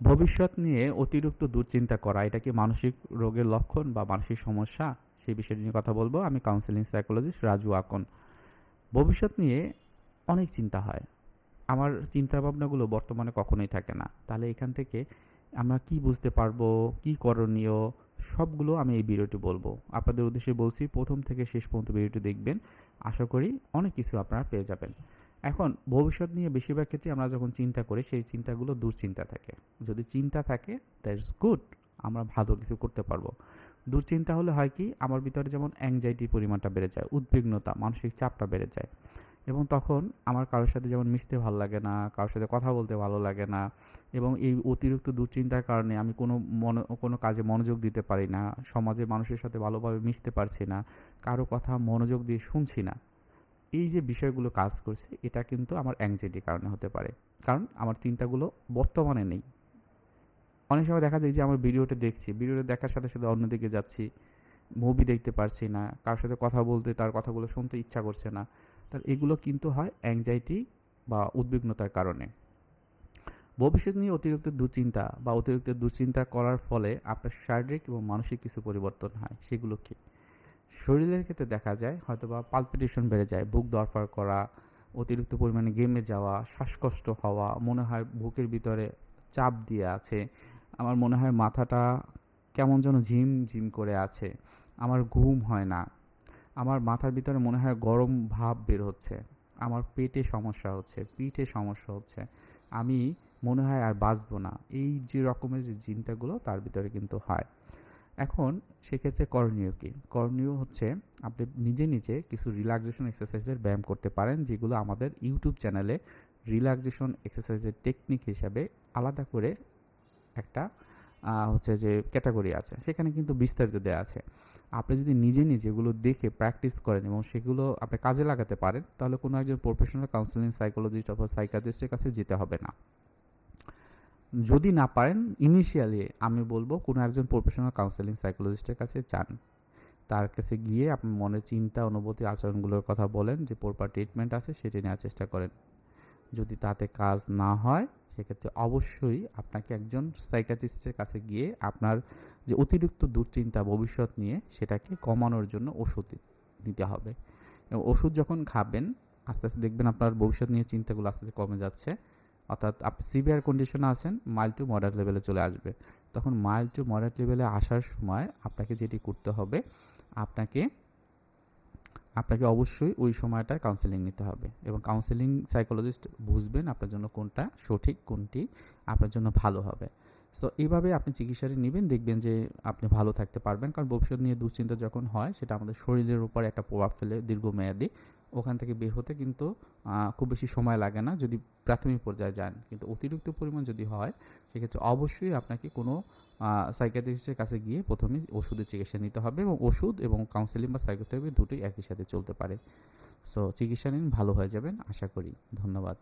ভবিষ্যৎ নিয়ে অতিরিক্ত দুশ্চিন্তা করা, এটা কি মানসিক রোগের লক্ষণ বা মানসিক সমস্যা? সেই বিষয়টি নিয়ে কথা বলব। আমি কাউন্সিলিং সাইকোলজিস্ট রাজু আকন। ভবিষ্যৎ নিয়ে অনেক চিন্তা হয়। আমার চিন্তা ভাবনাগুলো বর্তমানে কখনোই থাকে না। তাহলে এখান থেকে আমরা কি বুঝতে পারব, কি করণীয়, সবগুলো আমি এই ভিডিওটি বলব। আপনাদের উদ্দেশ্যে বলছি, প্রথম থেকে শেষ পর্যন্ত ভিডিওটি দেখবেন। আশা করি অনেক কিছু আপনারা পেয়ে যাবেন। এখন ভবিষ্যৎ নিয়ে বেশিরভাগ ক্ষেত্রে আমরা যখন চিন্তা করি, সেই চিন্তাগুলো দুশ্চিন্তা থাকে। যদি চিন্তা থাকে দ্যাট ইজ গুড আমরা ভালো কিছু করতে পারব। দুশ্চিন্তা হলে হয় কি, আমার ভিতরে যেমন অ্যাংজাইটির পরিমাণটা বেড়ে যায়, উদ্বিগ্নতা, মানসিক চাপটা বেড়ে যায়। এবং তখন আমার কারোর সাথে যেমন মিশতে ভালো লাগে না, কারোর সাথে কথা বলতে ভালো লাগে না, এবং এই অতিরিক্ত দুশ্চিন্তার কারণে আমি কোনো মনো, কোনো কাজে মনোযোগ দিতে পারি না সমাজের মানুষের সাথে ভালোভাবে মিশতে পারছি না, কারও কথা মনোযোগ দিয়ে শুনছি না। এই যে বিষয়গুলো কাজ করছে, এটা কিন্তু আমার অ্যাংজাইটির কারণে হতে পারে। কারণ আমার চিন্তাগুলো বর্তমানে নেই। অনেক সময় দেখা যায় যে আমার ভিডিওটা দেখছি, ভিডিওটা দেখার সাথে সাথে অন্যদিকে যাচ্ছি মুভি দেখতে পারছি না, কারোর সাথে কথা বলতে, তার কথাগুলো শুনতে ইচ্ছা করছে না। তার এগুলো কিন্তু হয় অ্যাংজাইটি বা উদ্বিগ্নতার কারণে। ভবিষ্যৎ নিয়ে অতিরিক্ত দুশ্চিন্তা বা অতিরিক্ত দুশ্চিন্তা করার ফলে আপনার শারীরিক এবং মানসিক কিছু পরিবর্তন হয়। সেগুলো কি? শরীরের ক্ষেত্রে দেখা যায় হয়তো বা পালপিটেশন বেড়ে যায়, বুক দরফার করা, অতিরিক্ত পরিমাণে গেমে যাওয়া, শ্বাসকষ্ট হওয়া, মনে হয় বুকের ভিতরে চাপ দিয়ে আছে, আমার মনে হয় মাথাটা কেমন যেন ঝিম ঝিম করে আছে, আমার ঘুম হয় না, আমার মাথার ভিতরে মনে হয় গরম ভাব বের হচ্ছে, আমার পেটে সমস্যা হচ্ছে, পিঠে সমস্যা হচ্ছে, আমি মনে হয় আর বাঁচবো না, এই যে রকমের যে চিন্তাগুলো তার ভিতরে কিন্তু হয়। এখন সেক্ষেত্রে করণীয় কী? করণীয় হচ্ছে আপনি নিজে নিজে কিছু রিল্যাক্সেশন এক্সারসাইজের ব্যায়াম করতে পারেন, যেগুলো আমাদের ইউটিউব চ্যানেলে রিল্যাক্সেশন এক্সারসাইজের টেকনিক হিসাবে আলাদা করে একটা হচ্ছে যে ক্যাটাগরি আছে। সেখানে কিন্তু বিস্তারিত দেওয়া আছে। আপনি যদি নিজে নিজে এগুলো দেখে প্র্যাকটিস করেন এবং সেগুলো আপনি কাজে লাগাতে পারেন, তাহলে কোনো একজন প্রফেশনাল কাউন্সিলিং সাইকোলজিস্ট অথবা সাইকাট্রিস্টের কাছে যেতে হবে না। যদি না পারেন ইনিশিয়ালি আমি বলব কোনো একজন প্রফেশনাল কাউন্সেলিং সাইকোলজিস্টের কাছে যান। তার কাছে গিয়ে আপনি মনে চিন্তা, অনুভূতি, আচরণগুলোর কথা বলেন, যে প্রপার ট্রিটমেন্ট আছে সেটি নেওয়ার চেষ্টা করেন। যদি তাতে কাজ না হয়, সেক্ষেত্রে অবশ্যই আপনাকে একজন সাইকাটিস্টের কাছে গিয়ে আপনার যে অতিরিক্ত দুশ্চিন্তা ভবিষ্যৎ নিয়ে সেটাকে কমানোর জন্য ওষুধ দিতে হবে। এবং ওষুধ যখন খাবেন, আস্তে আস্তে দেখবেন আপনার ভবিষ্যৎ নিয়ে চিন্তাগুলো আস্তে আস্তে কমে যাচ্ছে। অর্থাৎ আপনি সিভিয়ার কন্ডিশনে আছেন মাইল্ড টু মডারেট লেভেলে চলে আসবে। তখন মাইল্ড টু মডারেট লেভেলে আসার সময় আপনাকে যেটি করতে হবে, আপনাকে আপনাকে অবশ্যই ওই সময়টায় কাউন্সেলিং নিতে হবে এবং কাউন্সেলিং সাইকোলজিস্ট বুঝবেন আপনার জন্য কোনটা সঠিক, কোনটি আপনার জন্য ভালো হবে। সো এইভাবে আপনি চিকিৎসাটি নেবেন, দেখবেন যে আপনি ভালো থাকতে পারবেন। কারণ ভবিষ্যৎ নিয়ে দুশ্চিন্তা যখন হয়, সেটা আমাদের শরীরের উপর একটা প্রভাব ফেলে দীর্ঘমেয়াদী। ওখান থেকে বের হতে কিন্তু খুব বেশি সময় লাগে না যদি প্রাথমিক পর্যায়ে যান। কিন্তু অতিরিক্ত পরিমাণ যদি হয়, সেক্ষেত্রে অবশ্যই আপনাকে কোনো সাইকিয়াট্রিস্টের কাছে গিয়ে প্রথমে ওষুধের চিকিৎসা নিতে হবে এবং ওষুধ এবং কাউন্সেলিং বা সাইকোথেরাপি দুটোই একই সাথে চলতে পারে। সো চিকিৎসা নিন, ভালো হয়ে যাবেন, আশা করি। ধন্যবাদ।